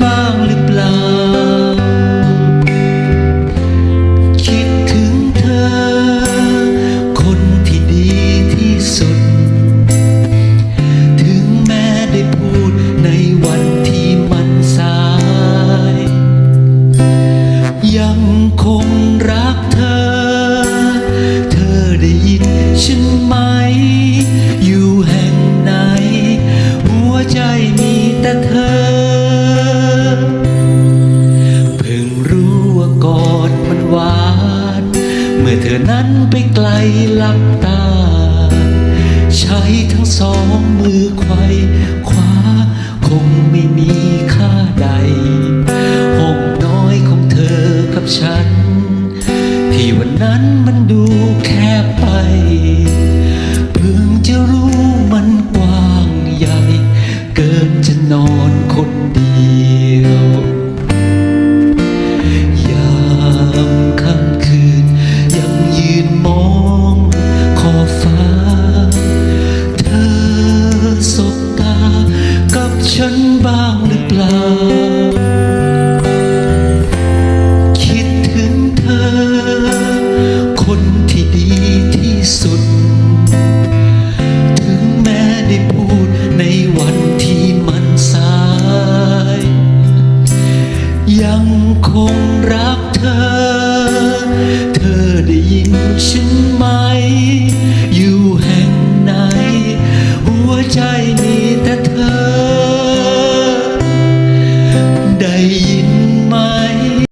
บ้างหรือเปล่า คิดถึงเธอ คนที่ดีที่สุด ถึงแม้ได้พูดในวันที่มันสาย ยังคงรักเธอ เธอได้ยินฉันไหม กอดมันหวาน เมื่อเธอนั้นไปไกลหลับตา ใช้ทั้งสองมือไขว้ งคงรักเธอ